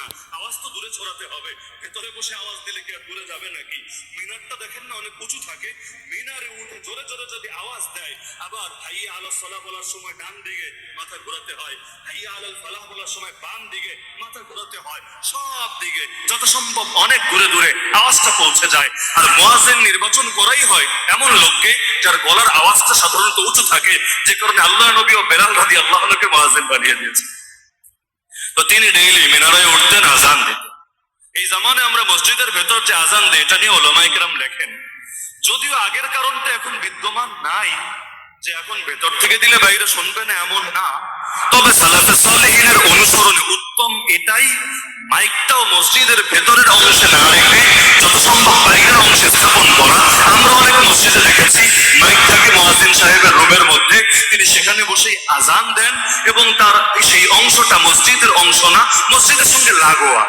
না, আওয়াজ তো দূরে ছড়াতে হবে। ভেতরে বসে আওয়াজ দিলে কি আর দূরে যাবে নাকি? মিনারটা দেখেন না, অনেক উঁচু থাকে। মিনারে উঠে জোরে জোরে যদি আওয়াজ দেয়, আবার আলো সলা বলার সময় ডান দিকে মাথা ঘোরাতে হয়। বলার সময় বাম দিকে মাথা ঘোরাতে হয়। সব দিকে, যত সম্ভব অনেক দূরে দূরে আওয়াজটা পৌঁছে যায়। আর নির্বাচন করাই হয় এমন লোককে যার গলার আওয়াজটা সাধারণত উঁচু থাকে, যে কারণে আল্লাহ নবী ও বেলাল রাদি আল্লাহ নবীকে মোয়াজেন বানিয়ে দিয়েছে। তো তিনি ডেইলি মিনারায় উঠতেন আজান দিতেন এই জামানে আমরা মসজিদের ভেতর যে আজান দেয়, এটা নিয়ে ওলামাইকরাম লেখেন। যদিও আগের কারণটা এখন বিদ্যমান নাই, যে এখন ভেতর থেকে দিলে বাইরে শুনবে না, এমন না। তবে সালাফে সালেহিনের অনুসরণে উত্তম, এটাই মাইকটাও মসজিদের ভেতরের অংশে না রেখে যত সম্ভব বাইরের অংশে স্থাপন করা। আমরা অনেক মসজিদে দেখেছি মাইক থাকে মহাজিন সাহেবের রুমের মধ্যে তিনি সেখানে বসেই আজান দেন এবং তার সেই অংশটা মসজিদের অংশ না, মসজিদের সঙ্গে লাগোয়া।